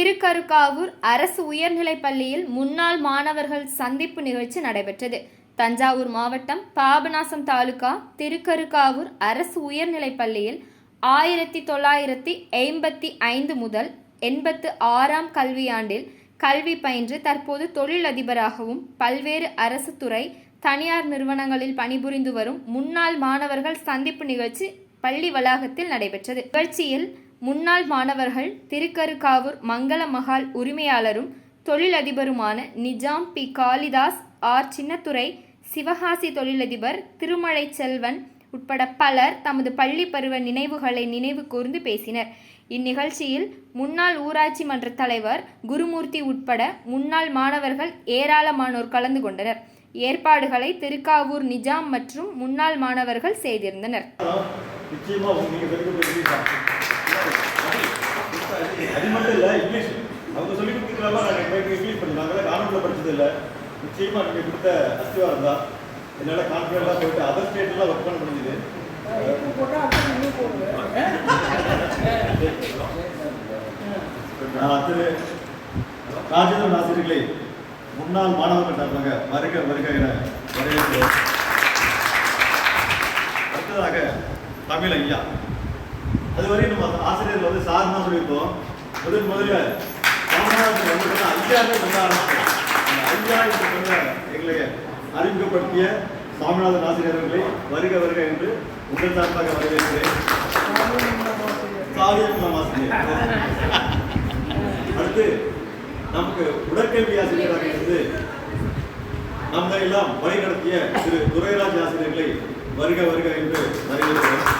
திருக்கருக்காவூர் அரசு உயர்நிலைப் பள்ளியில் முன்னாள் மாணவர்கள் சந்திப்பு நிகழ்ச்சி நடைபெற்றது. தஞ்சாவூர் மாவட்டம் பாபநாசம் தாலுகா திருக்கருக்காவூர் அரசு உயர்நிலைப் பள்ளியில் ஆயிரத்தி தொள்ளாயிரத்தி ஐம்பத்தி ஐந்து முதல் எண்பத்து ஆறாம் கல்வியாண்டில் கல்வி பயின்று தற்போது தொழிலதிபராகவும் பல்வேறு அரசு துறை தனியார் நிறுவனங்களில் பணிபுரிந்து வரும் முன்னாள் மாணவர்கள் சந்திப்பு நிகழ்ச்சி பள்ளி வளாகத்தில் நடைபெற்றது. நிகழ்ச்சியில் முன்னாள் மாணவர்கள் திருக்கருக்காவூர் மங்கள மகால் உரிமையாளரும் தொழிலதிபருமான நிஜாம் பி. காளிதாஸ் ஆர். சின்னத்துறை சிவகாசி தொழிலதிபர் திருமலை செல்வன் உட்பட பலர் தமது பள்ளி பருவ நினைவுகளை நினைவு கூர்ந்து பேசினர். இந்நிகழ்ச்சியில் முன்னாள் ஊராட்சி மன்ற தலைவர் குருமூர்த்தி உட்பட முன்னாள் மாணவர்கள் ஏராளமானோர் கலந்து கொண்டனர். ஏற்பாடுகளை திருக்காவூர் நிஜாம் மற்றும் முன்னாள் மாணவர்கள் செய்திருந்தனர். அது மட்டும் இல்லை இங்கிலீஷ் அவங்க சொல்லி கொடுத்துக்கலாம் நாங்கள் இங்கிலீஷ் பண்ணி நாங்களே கான்வென்ட்ல படிச்சது இல்ல நீங்கள் கொடுத்த அஸ்திவாரம் தான் என்னால் கான்ஃபிடென்ட்டா போயிட்டு அதர் ஸ்டேட்லாம் ஒர்க் பண்ண முடிஞ்சுது நான் திரு ராஜேந்திரன் ஆசிரியர்களை முன்னாள் மாணவர்கள் சார்பாக வருக வருக என வரவேற்கிறோம் அடுத்ததாக தமிழ் ஐயா அதுவரை நம்ம ஆசிரியர்கள் வந்து சார் தான் சொல்லியிருக்கோம். முதல் முதல்ல ராமநாதத்தில் வந்து ஐயாவே சொல்ல ஆரம்பிச்சோம் அந்த ஐயா எங்களை அறிமுகப்படுத்திய சாமிநாதன் ஆசிரியர்களை வருக வருக என்று உங்கள் சார்பாக வரவேற்கிறேன். ஆசிரியர். அடுத்து நமக்கு உடற்கல்வி ஆசிரியராக இருந்து நம்மை எல்லாம் வழிநடத்திய திரு துரைராஜ் ஆசிரியர்களை வருக வருக என்று வரவேற்கிறேன்.